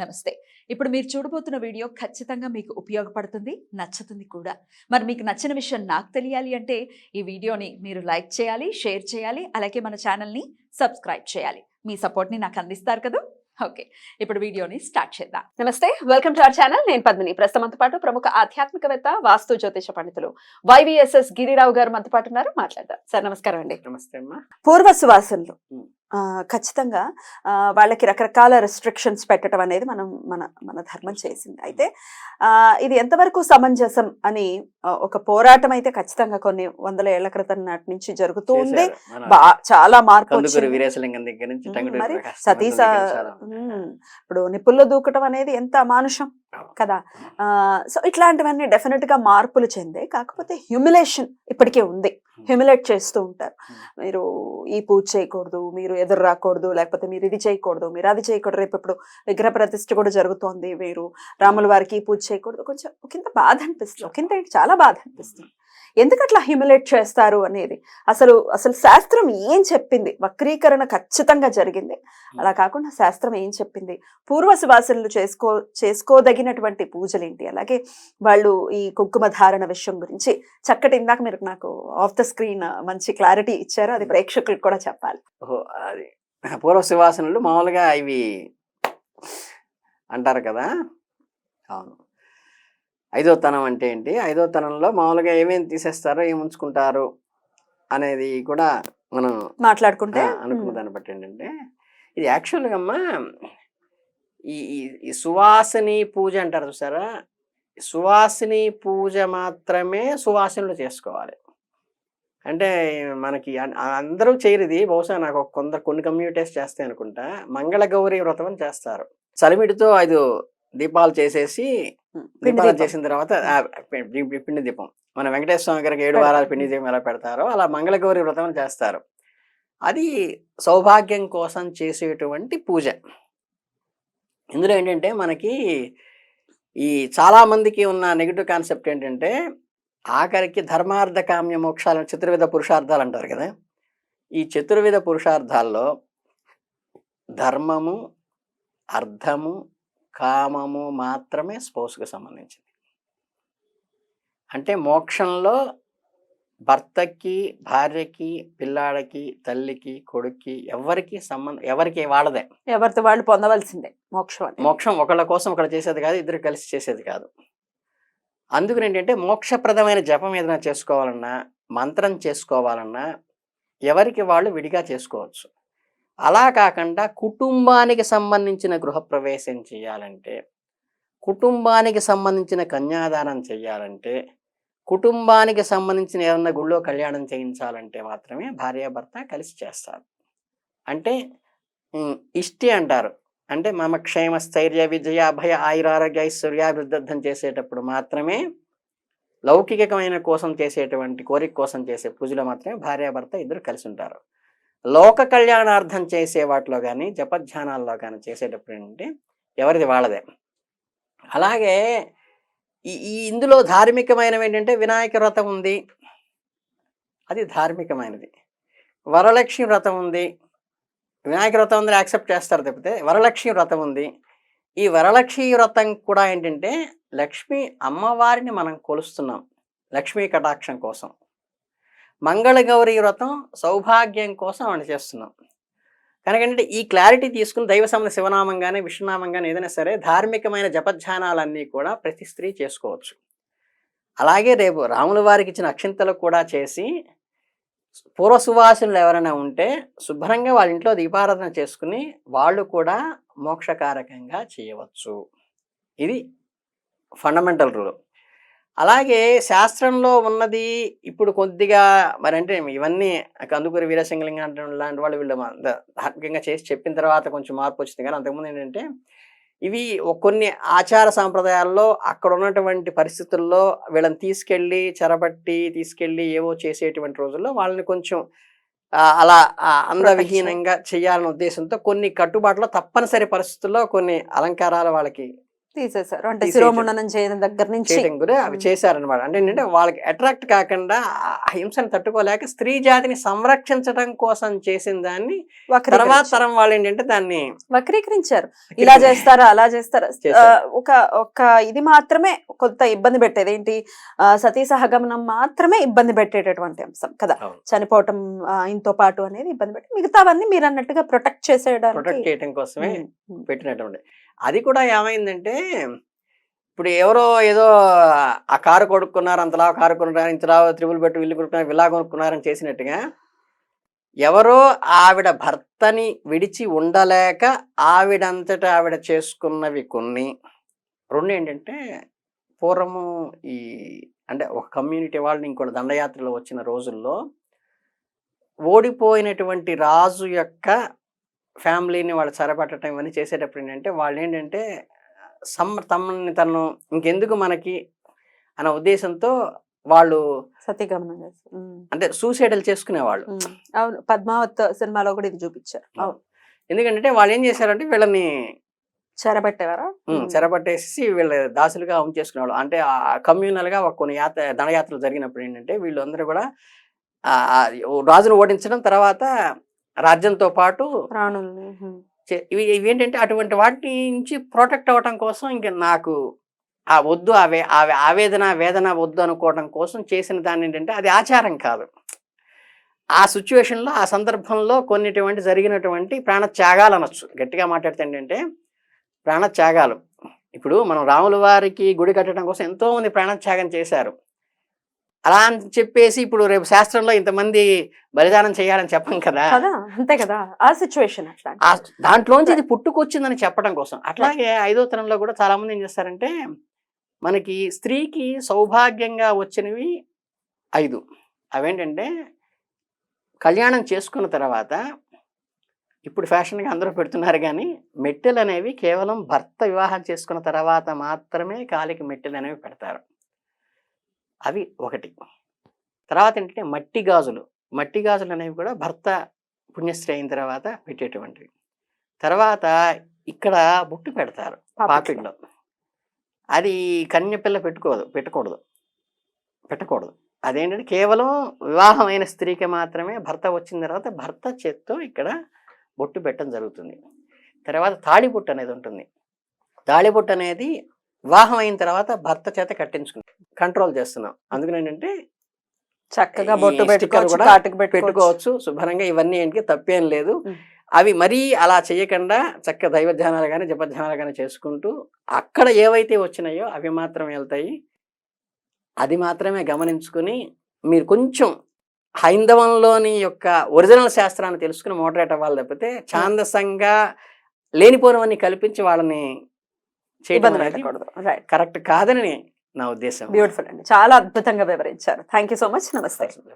నమస్తే. ఇప్పుడు మీరు చూడబోతున్న వీడియో ఖచ్చితంగా మీకు ఉపయోగపడుతుంది నచ్చుతుంది కూడా. మరి మీకు నచ్చిన విషయం నాకు తెలియాలి అంటే ఈ వీడియోని మీరు లైక్ చేయాలి షేర్ చేయాలి అలాగే మన ఛానల్ని సబ్స్క్రైబ్ చేయాలి. మీ సపోర్ట్ని నాకు అందిస్తారు కదా? ఓకే. ఇప్పుడు వీడియోని స్టార్ట్ చేద్దాం. నమస్తే వెల్కమ్ టు అవర్ ఛానల్. నేను పద్మిని. ప్రస్తుతం పాటు ప్రముఖ ఆధ్యాత్మికవేత్త వాస్తు జ్యోతిష పండితులు వైవిఎస్ఎస్ గిరిరావు గారు మనతో పాటు ఉన్నారు. మాట్లాడదాం. సార్ నమస్కారం అండి. నమస్తే అమ్మా. పూర్వ సువాసనలు. ఖచ్చితంగా వాళ్ళకి రకరకాల రెస్ట్రిక్షన్స్ పెట్టడం అనేది మనం మన మన ధర్మం చేసింది. అయితే ఇది ఎంతవరకు సమంజసం అని ఒక పోరాటం అయితే ఖచ్చితంగా కొన్ని వందల ఏళ్ళ క్రితం నాటి నుంచి జరుగుతూ ఉంది. చాలా మార్పు మరి సతీస ఇప్పుడు నిప్పుల్లో దూకటం అనేది ఎంత అమానుషం కదా? సో ఇట్లాంటివన్నీ డెఫినెట్గా మార్పులు చెందాయి. కాకపోతే హ్యూమిలేషన్ ఇప్పటికే ఉంది. హ్యూమిలేట్ చేస్తూ ఉంటారు. మీరు ఈ పూజ చేయకూడదు మీరు ఎదురు రాకూడదు లేకపోతే మీరు ఇది చేయకూడదు మీరు అది చేయకూడదు రేపు ఇప్పుడు విగ్రహ ప్రతిష్ఠ కూడా జరుగుతోంది వేరు. రాముల వారికి పూజ చేయకూడదు. కొంచెం కింద బాధ అనిపిస్తుంది. కింద చాలా బాధ అనిపిస్తుంది. ఎందుకు అట్లా హ్యూమిలేట్ చేస్తారు అనేది? అసలు అసలు శాస్త్రం ఏం చెప్పింది? వక్రీకరణ ఖచ్చితంగా జరిగింది. అలా కాకుండా శాస్త్రం ఏం చెప్పింది? పూర్వ సువాసనలు చేసుకో చేసుకోదగినటువంటి పూజలు ఏంటి? అలాగే వాళ్ళు ఈ కుంకుమ ధారణ విషయం గురించి చక్కటి ఇందాక మీరు నాకు ఆఫ్ ద స్క్రీన్ మంచి క్లారిటీ ఇచ్చారు. అది ప్రేక్షకులకు కూడా చెప్పాలి. ఓహో, అది పూర్వ సువాసనలు మామూలుగా ఇవి అంటారు కదా? అవును. ఐదో తనం అంటే ఏంటి? ఐదో తనంలో మామూలుగా ఏమేమి తీసేస్తారో ఏమి ఉంచుకుంటారు అనేది కూడా మనం మాట్లాడుకుంటే అనుకున్న దాన్ని బట్టి ఏంటంటే ఇది యాక్చువల్గా అమ్మా ఈ సువాసిని పూజ అంటారు చూసారా? సువాసిని పూజ మాత్రమే సువాసనలు చేసుకోవాలి. అంటే మనకి అందరూ చేయరు ఇది. బహుశా నాకు కొందరు కొన్ని కమ్యూనిటీస్ చేస్తాయి అనుకుంటా. మంగళగౌరి వ్రతం అని చేస్తారు. చలిమిడితో ఐదు దీపాలు చేసేసి దీపాలు దీపం. చేసిన తర్వాత పిండి దీపం. మన వెంకటేశ్వర స్వామి గారికి ఏడు వారాలు పిండి దీపం ఎలా పెడతారో అలా మంగళగౌరి వ్రతం చేస్తారు. అది సౌభాగ్యం కోసం చేసేటువంటి పూజ. ఇందులో ఏంటంటే మనకి ఈ చాలా మందికి ఉన్న నెగిటివ్ కాన్సెప్ట్ ఏంటంటే ఆఖరికి ధర్మార్థ కామ్య మోక్షాలను చతుర్విధ పురుషార్థాలు అంటారు కదా. ఈ చతుర్విధ పురుషార్థాల్లో ధర్మము అర్థము కామము మాత్రమే స్పోర్ట్స్కి సంబంధించింది. అంటే మోక్షంలో భర్తకి భార్యకి పిల్లాడికి తల్లికి కొడుక్కి ఎవరికి సంబంధం ఎవరికి వాళ్ళదే. ఎవరితో వాళ్ళు పొందవలసిందే మోక్షం మోక్షం ఒకళ్ళ కోసం ఒకళ్ళు చేసేది కాదు ఇద్దరు కలిసి చేసేది కాదు. అందుకని ఏంటంటే మోక్షప్రదమైన జపం ఏదైనా చేసుకోవాలన్నా మంత్రం చేసుకోవాలన్నా ఎవరికి వాళ్ళు విడిగా చేసుకోవచ్చు. అలా కాకుండా కుటుంబానికి సంబంధించిన గృహప్రవేశం చేయాలంటే కుటుంబానికి సంబంధించిన కన్యాదానం చేయాలంటే కుటుంబానికి సంబంధించిన ఏదన్నా గుళ్ళో కళ్యాణం చేయించాలంటే మాత్రమే భార్యాభర్త కలిసి చేస్తారు. అంటే ఇష్టి అంటారు. అంటే మమ క్షేమ స్థైర్య విజయ భయ ఆయురారోగ్య ఐశ్వర్యాభివృద్ధం చేసేటప్పుడు మాత్రమే లౌకికమైన కోసం చేసేటువంటి కోరిక కోసం చేసే పూజలో మాత్రమే భార్యాభర్త ఇద్దరు కలిసి ఉంటారు. లోక కళ్యాణార్థం చేసే వాటిలో కానీ జపధ్యానాల్లో కానీ చేసేటప్పుడు ఏంటంటే ఎవరిది వాళ్ళదే. అలాగే ఈ ఈ ఇందులో ధార్మికమైనవి ఏంటంటే వినాయక వ్రతం ఉంది. అది ధార్మికమైనది. వరలక్ష్మి వ్రతం ఉంది. వినాయక వ్రతం ఉందని యాక్సెప్ట్ చేస్తారు తప్పితే వరలక్ష్మి వ్రతం ఉంది. ఈ వరలక్ష్మి వ్రతం కూడా ఏంటంటే లక్ష్మి అమ్మవారిని మనం కొలుస్తున్నాం. లక్ష్మీ కటాక్షం కోసం. మంగళగౌరీ వ్రతం సౌభాగ్యం కోసం మనం చేస్తున్నాం. కనుక ఈ క్లారిటీ తీసుకుని దైవ సంబంధ శివనామం కానీ విష్ణునామం కానీ ఏదైనా సరే ధార్మికమైన జపధ్యానాలన్నీ కూడా ప్రతి స్త్రీ చేసుకోవచ్చు. అలాగే రేపు రాముల వారికి ఇచ్చిన అక్షింతలు కూడా చేసి పూర్వ సువాసనలు ఎవరైనా ఉంటే శుభ్రంగా వాళ్ళ ఇంట్లో దీపారాధన చేసుకుని వాళ్ళు కూడా మోక్షకారకంగా చేయవచ్చు. ఇది ఫండమెంటల్ రూల్. అలాగే శాస్త్రంలో ఉన్నది ఇప్పుడు కొద్దిగా మరి అంటే ఇవన్నీ కందుకూరి వీరసింగలింగం లాంటి వాళ్ళు వీళ్ళు ధార్మికంగా చేసి చెప్పిన తర్వాత కొంచెం మార్పు వచ్చింది. కానీ అంతకుముందు ఏంటంటే ఇవి కొన్ని ఆచార సాంప్రదాయాల్లో అక్కడ ఉన్నటువంటి పరిస్థితుల్లో వీళ్ళని తీసుకెళ్ళి చెరబట్టి తీసుకెళ్ళి ఏవో చేసేటువంటి రోజుల్లో వాళ్ళని కొంచెం అలా అందవిహీనంగా చేయాలనే ఉద్దేశంతో కొన్ని కట్టుబాట్లు తప్పనిసరి పరిస్థితుల్లో కొన్ని అలంకారాలు వాళ్ళకి తీసేశారు అంటే. శిరోముండనం చేయడం దగ్గర నుంచి కూడా అవి. చేశారనమాట అంటే ఏంటంటే వాళ్ళకి అట్రాక్ట్ కాకుండా హింసను తట్టుకోలేక స్త్రీ జాతిని సంరక్షించడం కోసం చేసిన దాన్ని తర్వాత. తరం వాళ్ళు ఏంటంటే దాన్ని వక్రీకరించారు ఇలా చేస్తారా అలా చేస్తారా. ఒక ఒక ఇది మాత్రమే కొంత ఇబ్బంది పెట్టేది ఏంటి సతీ సహగమనం మాత్రమే ఇబ్బంది పెట్టేటటువంటి అంశం కదా. చనిపోవటం ఆయనతో పాటు అనేది ఇబ్బంది పెట్టి మిగతావన్నీ మీరు అన్నట్టుగా ప్రొటెక్ట్ ప్రొటెక్ట్ చేసేయడానికి చేయడం కోసమే. పెట్టినటువంటి అది కూడా ఏమైందంటే ఇప్పుడు ఎవరో ఏదో ఆ కారు కొడుకున్నారు అంతలా కారు కొనుక్కున్నారు ఇంతలా త్రిబుల్ పెట్టి వెళ్ళి కొనుక్కున్నారు విలా కొనుక్కున్నారని చేసినట్టుగా ఎవరో ఆవిడ భర్తని విడిచి ఉండలేక ఆవిడంతటా ఆవిడ చేసుకున్నవి కొన్ని. రెండు ఏంటంటే పూర్వము ఈ అంటే ఒక కమ్యూనిటీ వాళ్ళని ఇంకోటి దండయాత్రలో వచ్చిన రోజుల్లో ఓడిపోయినటువంటి రాజు యొక్క ఫ్యామిలీని వాళ్ళు చెరపట్టడం ఇవన్నీ చేసేటప్పుడు ఏంటంటే వాళ్ళు ఏంటంటే సమ్ తమని తను ఇంకెందుకు మనకి అన్న ఉద్దేశంతో వాళ్ళు సతీగమనం అంటే సూసైడల్ చేసుకునేవాళ్ళు. అవును. పద్మావత్ సినిమాలో కూడా ఇది చూపించారు. అవును. ఎందుకంటే వాళ్ళు ఏం చేశారంటే వీళ్ళని చెరబెట్టేవారా. చెరపట్టేసి వీళ్ళ దాసులుగా ఉంచేసుకునేవాళ్ళు. అంటే ఆ కమ్యూనల్గా ఒక కొన్ని యాత్ర దండయాత్రలు జరిగినప్పుడు ఏంటంటే వీళ్ళందరూ కూడా రాజును ఓడించడం తర్వాత రాజ్యంతో పాటు ప్రాణుల్ని ఇవి ఇవి ఏంటంటే అటువంటి వాటి నుంచి ప్రొటెక్ట్ అవ్వటం కోసం ఇంకా నాకు ఆ వద్దు ఆ ఆవేదన వేదన వద్దు అనుకోవడం కోసం చేసిన దాన్ని ఏంటంటే అది ఆచారం కాదు. ఆ సిచ్యువేషన్లో ఆ సందర్భంలో కొన్నిటువంటి జరిగినటువంటి ప్రాణత్యాగాలు అనొచ్చు. గట్టిగా మాట్లాడితే ఏంటంటే ప్రాణత్యాగాలు. ఇప్పుడు మనం రాముల వారికి గుడి కట్టడం కోసం ఎంతో మంది ప్రాణత్యాగం చేశారు. అలా అని చెప్పేసి ఇప్పుడు రేపు శాస్త్రంలో ఇంతమంది బలిదానం చేయాలని చెప్పం కదా. అంతే కదా. ఆ సిచ్యువేషన్ దాంట్లోంచి ఇది పుట్టుకొచ్చిందని చెప్పడం కోసం. అట్లాగే ఐదో తరంలో కూడా చాలా మంది ఏం చేస్తారంటే మనకి స్త్రీకి సౌభాగ్యంగా వచ్చినవి ఐదు. అవేంటంటే కళ్యాణం చేసుకున్న తర్వాత ఇప్పుడు ఫ్యాషన్గా అందరూ పెడుతున్నారు కానీ మెట్టెలు అనేవి కేవలం భర్త వివాహం చేసుకున్న తర్వాత మాత్రమే కాలికి మెట్టెలు అనేవి పెడతారు. అవి ఒకటి. తర్వాత ఏంటంటే మట్టి గాజులు. మట్టి గాజులు అనేవి కూడా భర్త పుణ్యశ్రీ అయిన తర్వాత పెట్టేటువంటివి. తర్వాత ఇక్కడ బుట్టు పెడతారు పాపిట్లో అది కన్యపిల్ల పెట్టుకోదు పెట్టకూడదు. పెట్టకూడదు. అదేంటంటే కేవలం వివాహమైన స్త్రీకి మాత్రమే భర్త వచ్చిన తర్వాత భర్త చేత్తో ఇక్కడ బొట్టు పెట్టడం జరుగుతుంది. తర్వాత తాళిబొట్టు అనేది ఉంటుంది. తాళిబొట్టు అనేది వివాహం అయిన తర్వాత భర్త చేత కట్టించుకుంటాం కంట్రోల్ చేస్తున్నాం. అందుకని ఏంటంటే చక్కగా బొట్టు పెట్టుకోవచ్చు పెట్టుకోవచ్చు. శుభ్రంగా ఇవన్నీ ఏంటి తప్పేం లేదు. అవి మరీ అలా చేయకుండా చక్క దైవ ధ్యానాలు కానీ జపధ్యానాలు కానీ చేసుకుంటూ అక్కడ ఏవైతే వచ్చినాయో అవి మాత్రమే వెళ్తాయి. అది మాత్రమే గమనించుకుని మీరు కొంచెం హైందవంలోని యొక్క ఒరిజినల్ శాస్త్రాన్ని తెలుసుకుని మోడరేట్ అవ్వాలి తప్పితే ఛాందసంగా లేనిపోనివన్నీ కల్పించి వాళ్ళని చేయడం కరెక్ట్ కాదని నా ఉద్దేశం. బ్యూటిఫుల్ అండి. చాలా అద్భుతంగా వివరించారు. థ్యాంక్ యూ సో మచ్ నమస్తే.